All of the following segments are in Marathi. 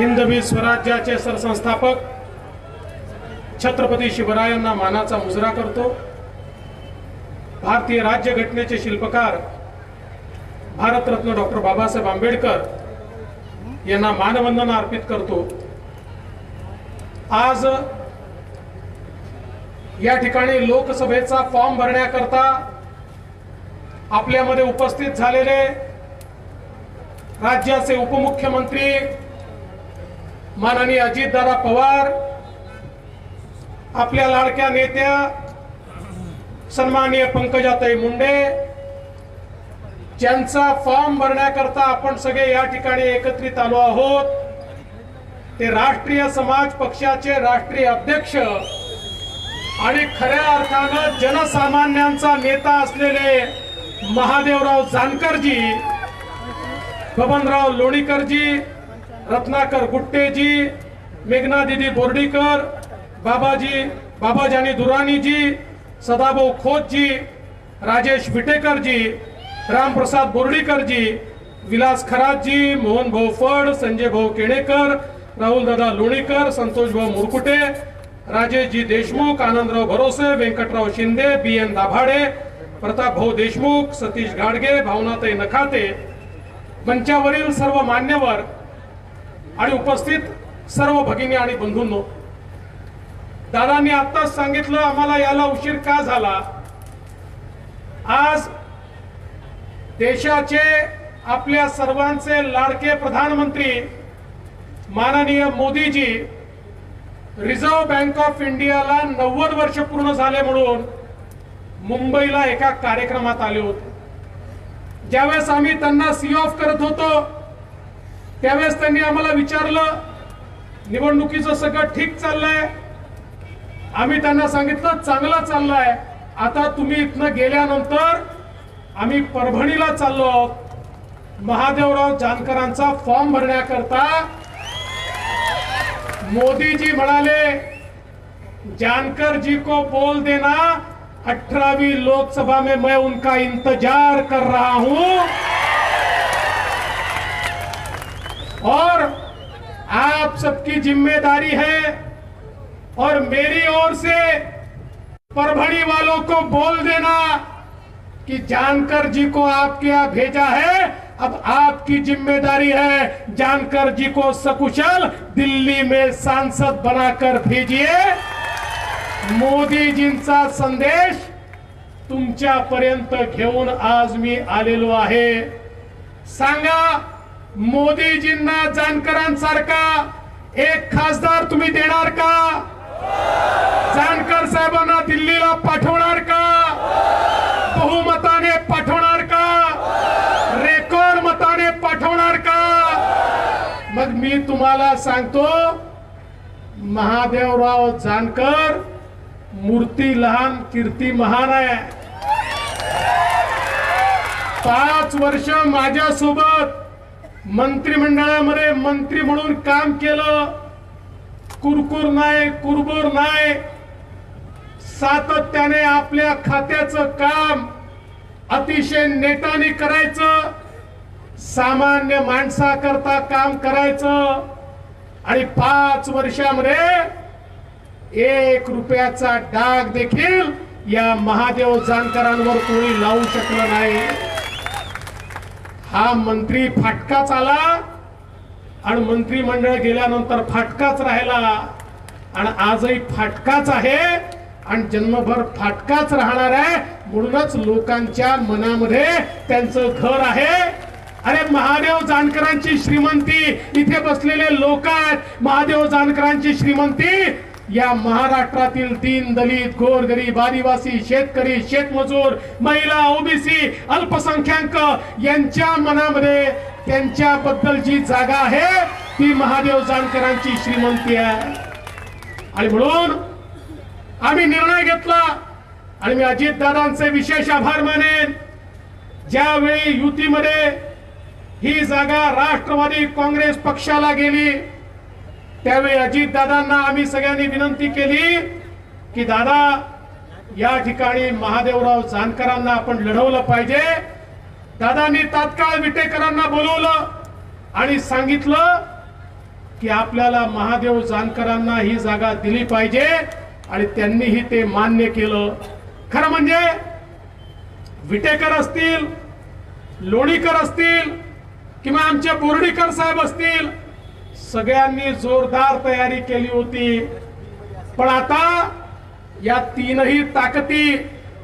हिंदवी स्वराज्याचे सरसंस्थापक छत्रपती शिवरायांना मानाचा मुजरा करतो. भारतीय राज्यघटनेचे शिल्पकार भारतरत्न डॉक्टर बाबासाहेब आंबेडकर यांना मानवंदना अर्पित करतो. आज या ठिकाणी लोकसभेचा फॉर्म भरण्याकरता आपल्यामध्ये उपस्थित झालेले राज्याचे उपमुख्यमंत्री माननीय अजितदादा पवार आपल्या लाडक्या नेत्या सन्माननीय पंकजाताई मुंडे ज्यांचा फॉर्म भरण्याकरता आपण सगळे या ठिकाणी एकत्रित आलो आहोत ते राष्ट्रीय समाज पक्षाचे राष्ट्रीय अध्यक्ष आणि खऱ्या अर्थानं जनसामान्यांचा नेता असलेले महादेवराव जानकरजी बबनराव लोणीकरजी रत्नाकर गुट्टेजी मेघना दिदी बोर्डीकर बाबाजी बाबाजानी दुरानीजी सदाभाऊ खोतजी राजेश विटेकरजी रामप्रसाद बोर्डीकरजी विलास खरातजी मोहन भाऊ फड संजय भाऊ केणेकर राहुल दादा लोणीकर संतोष भाऊ मुरकुटे राजेशजी देशमुख आनंदराव भरोसे व्यंकटराव शिंदे बी एन दाभाडे प्रताप भाऊ देशमुख सतीश गाडगे भावनाताई नखाते. मंचावरील सर्व मान्यवर आणि उपस्थित सर्व भगिनी आणि बंधूंनो दादांनी आत्ताच सांगितलं आम्हाला याला उशीर का झाला? आज देशाचे आपल्या सर्वांचे लाडके प्रधानमंत्री माननीय मोदीजी रिझर्व्ह बँक ऑफ इंडियाला नव्वद वर्ष पूर्ण झाले म्हणून मुंबईला एका कार्यक्रमात आले होते. ज्यावेळेस आम्ही त्यांना सी ऑफ करत होतो त्यावेळेस त्यांनी आम्हाला विचारलं निवडणुकीचं सगळं ठीक चाललंय. आम्ही त्यांना सांगितलं चांगलं चाललंय. आता तुम्ही इथनं गेल्यानंतर आम्ही परभणीला चाललो आहोत. महादेवराव जानकरांचा फॉर्म भरण्याकरता. मोदीजी म्हणाले जानकर जी को बोल देना अठारहवीं लोकसभा में मैं उनका इंतजार कर रहा हूं. और आप सबकी ज़िम्मेदारी है और मेरी ओर से परभणी वालों को बोल देना कि जानकर जी को आपके यहाँ भेजा है। अब आपकी ज़िम्मेदारी है जानकर जी को सकुशल दिल्ली में सांसद बनाकर भेजिए। मोदी मोदीजींचा संदेश तुमच्यापर्यंत घेऊन आज मी आलेलो सांगा मोदीजींना जानकरांसारखा एक खासदार तुम्ही देणार का? जानकर साहेबांना दिल्लीला पाठवणार का? बहुमताने पाठवणार का? रेकॉर्ड मताने पाठवणार का? मग मी तुम्हाला सांगतो महादेवराव जानकर मूर्ती लहान कीर्ती महान आहे. पाच वर्ष माझ्यासोबत मंत्रिमंडळामध्ये मंत्री म्हणून काम केलं. कुरकुर नाही कुरबुर नाही. सातत्याने आपल्या खात्याचं काम अतिशय नेटाने करायचं. सामान्य माणसाकरता काम करायचं. आणि पाच वर्षामध्ये एक रुपयाचा डाग देखील या महादेव जानकरांवर कोणी लावू शकलं नाही. हा मंत्री फाटकाच आला आणि मंत्रिमंडळ गेल्यानंतर फाटकाच राहिला. आणि आजही फाटकाच आहे आणि जन्मभर फाटकाच राहणार आहे. म्हणूनच लोकांच्या मनामध्ये त्यांचं घर आहे. अरे महादेव जानकरांची श्रीमंती इथे बसलेले लोक आहेत. महादेव जानकरांची श्रीमंती या महाराष्ट्रातील तीन दलित गोरगरीब आदिवासी शेतकरी शेतमजूर महिला ओबीसी अल्पसंख्याक यांच्या मनामध्ये त्यांच्याबद्दल जी जागा आहे ती महादेव जानकरांची श्रीमंती आहे. आणि म्हणून आम्ही निर्णय घेतला आणि मी अजित दादांचे विशेष आभार मानेन. ज्यावेळी युतीमध्ये ही जागा राष्ट्रवादी काँग्रेस पक्षाला गेली त्यावेळी अजित दादांना आम्ही सगळ्यांनी विनंती केली की दादा या ठिकाणी महादेवराव जानकरांना आपण लढवलं पाहिजे. दादांनी तात्काळ विटेकरांना बोलवलं आणि सांगितलं की आपल्याला महादेव जानकरांना ही जागा दिली पाहिजे आणि त्यांनीही ते मान्य केलं. खरं म्हणजे विटेकर असतील लोणीकर असतील किंवा आमचे बोर्डीकर साहेब असतील सगळ्यांनी जोरदार तयारी केली होती. पण आता या तीनही ताकदी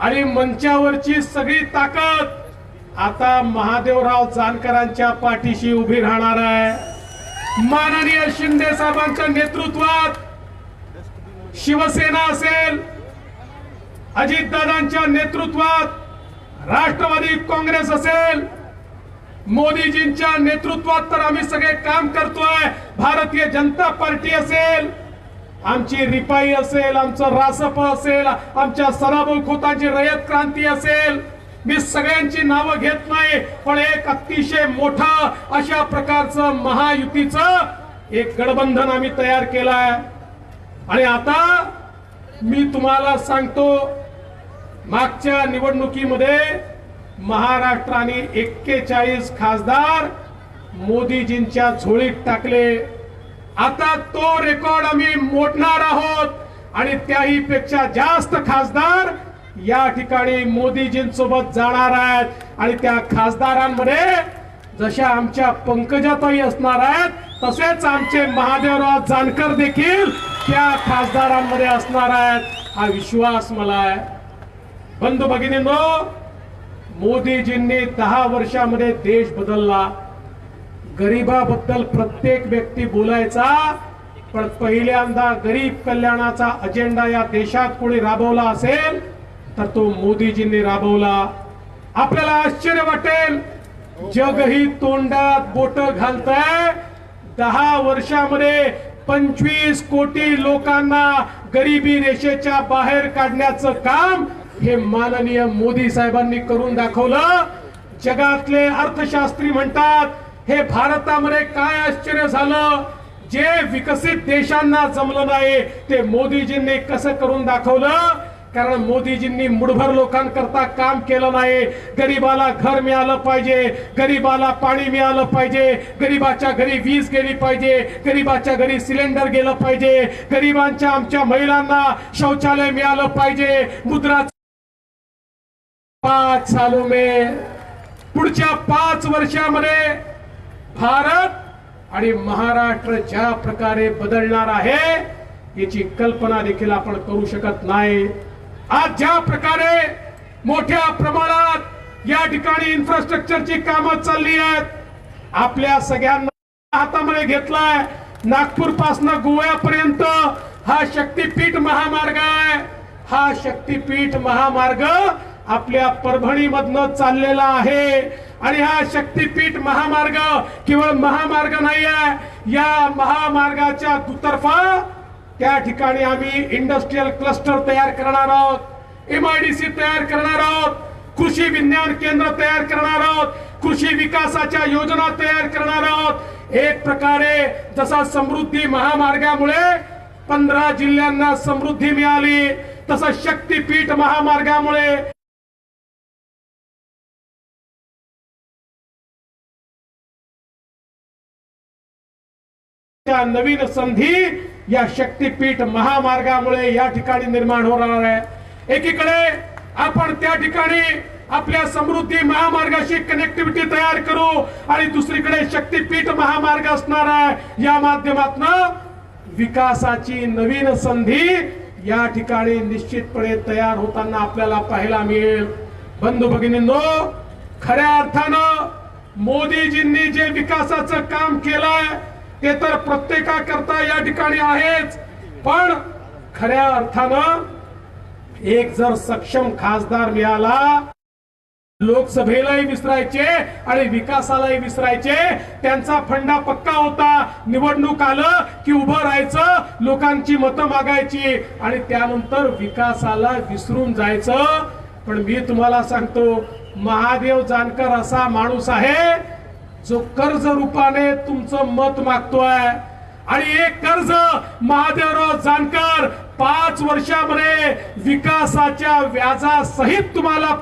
आणि मंचावरची सगळी ताकद आता महादेवराव जानकरांच्या पाठीशी उभी राहणार आहे. माननीय शिंदे साहेबांच्या नेतृत्वात शिवसेना असेल अजितदादांच्या नेतृत्वात राष्ट्रवादी काँग्रेस असेल मोदीजींच्या नेतृत्वात तर आम्ही सगळे काम करतोय. भारतीय जनता पार्टी असेल आमची रिपाई असेल आमचं रासप असेल आमच्या सराभाऊ खोतांची रयत क्रांती असेल. मी सगळ्यांची नावं घेत नाही पण एक अतिशय मोठं अशा प्रकारचं महायुतीचं एक गडबंधन आम्ही तयार केलाय. आणि आता मी तुम्हाला सांगतो मागच्या निवडणुकीमध्ये महाराष्ट्राने एक्केचाळीस खासदार मोदीजींच्या झोळीत टाकले. आता तो रेकॉर्ड आम्ही मोडणार आहोत आणि त्याही पेक्षा जास्त खासदार या ठिकाणी मोदीजींसोबत जाणार आहेत. आणि त्या खासदारांमध्ये जशा आमच्या पंकजाताई असणार आहेत तसेच आमचे महादेवराव जानकर देखील त्या खासदारांमध्ये असणार आहेत. हा विश्वास मला आहे. बंधू भगिनींनो मोदीजींनी दहा वर्षामध्ये देश बदलला. गरिबाबद्दल प्रत्येक व्यक्ती बोलायचा पण पहिल्यांदा गरीब कल्याणाचा अजेंडा या देशात कोणी राबवला असेल तर तो मोदीजींनी राबवला. आपल्याला आश्चर्य वाटेल जगही तोंडात बोट घालतंय. दहा वर्षामध्ये पंचवीस कोटी लोकांना गरिबी रेषेच्या बाहेर काढण्याचं काम हे माननीय मोदी साहेबांनी करून दाखवलं. जगातले अर्थशास्त्री म्हणतात हे भारतामध्ये काय आश्चर्य झालं? जे विकसित देशांना जमलं नाही ते मोदीजींनी कसं करून दाखवलं? कारण मोदीजींनी मुठभर लोकांकरता काम केलं नाही. गरीबाला घर मिळालं पाहिजे गरीबाला पाणी मिळालं पाहिजे गरीबाच्या घरी वीज गेली पाहिजे गरीबाच्या घरी सिलेंडर गेलं पाहिजे गरीबांच्या आमच्या महिलांना शौचालय मिळालं पाहिजे मुद्रा पाच चालू मे पुढच्या पाच वर्षामध्ये भारत आणि महाराष्ट्र ज्या प्रकारे बदलणार आहे याची कल्पना देखील आपण करू शकत नाही. आज ज्या प्रकारे मोठ्या प्रमाणात या ठिकाणी इन्फ्रास्ट्रक्चरची कामं चालली आहेत आपल्या सगळ्यांना हातामध्ये घेतलाय नागपूर पासनं गोव्यापर्यंत हा शक्तीपीठ महामार्ग आहे. हा शक्तीपीठ महामार्ग आपल्या परभणी मधनं चाललेला आहे. आणि हा शक्तीपीठ महामार्ग केवळ महामार्ग नाही आहे या महामार्गाच्या दुतर्फा त्या ठिकाणी आम्ही इंडस्ट्रीयल क्लस्टर तयार करणार आहोत. एमआयडीसी तयार करणार आहोत. कृषी विज्ञान केंद्र तयार करणार आहोत. कृषी विकासाच्या योजना तयार करणार आहोत. एक प्रकारे जसा समृद्धी महामार्गामुळे पंधरा जिल्ह्यांना समृद्धी मिळाली तसं शक्तीपीठ महामार्गामुळे आपल्याला नवीन संधी या शक्तीपीठ महामार्गामुळे या ठिकाणी निर्माण होणार आहे. एकीकडे आपण त्या ठिकाणी आपल्या समृद्धी महामार्गाशी कनेक्टिव्हिटी तयार करू आणि दुसरीकडे शक्तीपीठ महामार्ग असणार आहे. या माध्यमातून विकासाची नवीन संधी या ठिकाणी निश्चितपणे तयार होताना आपल्याला पाहायला मिळेल. बंधू भगिनींनो खऱ्या अर्थानं मोदीजींनी जे विकासाचं काम केलंय ते तर प्रत्येकाकरता या ठिकाणी आहेच. पण खऱ्या अर्थानं एक जर सक्षम खासदार मिळाला लोकसभेलाही विसरायचे आणि विकासालाही विसरायचे त्यांचा फंडा पक्का होता. निवडणूक आलं की उभं राहायचं लोकांची मतं मागायची आणि त्यानंतर विकासाला विसरून जायचं. पण मी तुम्हाला सांगतो महादेव जानकर असा माणूस आहे जो कर्ज रूपाने तुमचं मत मागतोय. आणि एक कर्ज महादेवराव जानकर पाच वर्षामध्ये विकासाच्या व्याजासहित तुम्हाला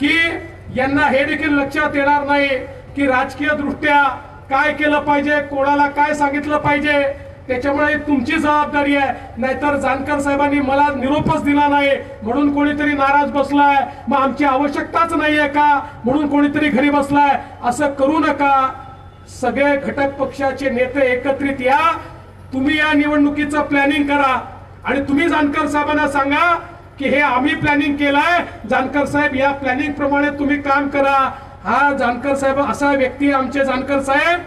की यांना हे देखील लक्षात येणार नाही की राजकीय दृष्ट्या काय केलं पाहिजे कोणाला काय सांगितलं पाहिजे त्याच्यामुळे तुमची जबाबदारी आहे. नाहीतर जानकर साहेबांनी मला निरोपच दिला नाही म्हणून कोणीतरी नाराज बसलाय. मग आमची आवश्यकताच नाहीये का? म्हणून कोणीतरी घरी बसलाय. असं करू नका. सगळे घटक पक्षाचे नेते एकत्रित या. तुम्ही या निवडणुकीचं प्लॅनिंग करा. आणि तुम्ही जानकर साहेबांना सांगा की हे आम्ही प्लॅनिंग केलंय. जानकर साहेब या प्लॅनिंग प्रमाणे तुम्ही काम करा. हा जानकर साहेब असा व्यक्ती आमचे जानकर साहेब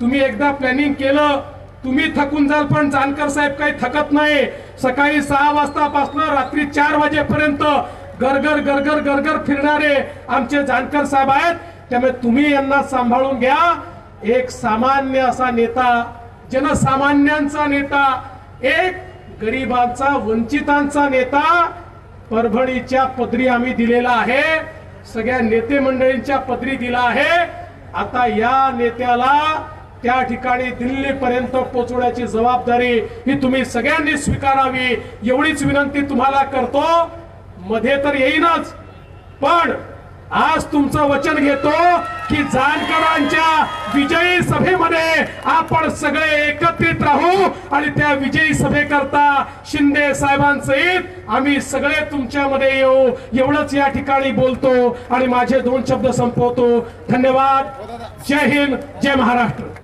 तुम्ही एकदा प्लॅनिंग केलं तुम्ही थकून जाल पण जानकर साहेब काही थकत नाही. सकाळी सहा वाजतापासून रात्री चार वाजेपर्यंत गरगर गरगर गरगर फिरणारे आमचे जानकर साहेब आहेत. त्यामुळे तुम्ही यांना सांभाळून घ्या. एक सामान्य असा नेता जनसामान्यांचा नेता एक गरिबांचा वंचितांचा नेता परभणीच्या पदरी आम्ही दिलेला आहे. सगळ्या नेते मंडळींच्या पदरी दिला आहे. आता या नेत्याला त्या ठिकाणी दिल्लीपर्यंत पोहोचवण्याची जबाबदारी ही तुम्ही सगळ्यांनी स्वीकारावी. एवढीच विनंती तुम्हाला करतो. मध्ये तर येईनच. पण आज तुमचं वचन घेतो की जानकरांच्या विजयी सभेमध्ये आपण सगळे एकत्रित राहू आणि त्या विजयी सभेकरता शिंदे साहेबांसहित आम्ही सगळे तुमच्यामध्ये येऊ. एवढंच या ठिकाणी बोलतो आणि माझे दोन शब्द संपवतो. धन्यवाद. जय हिंद. जय महाराष्ट्र.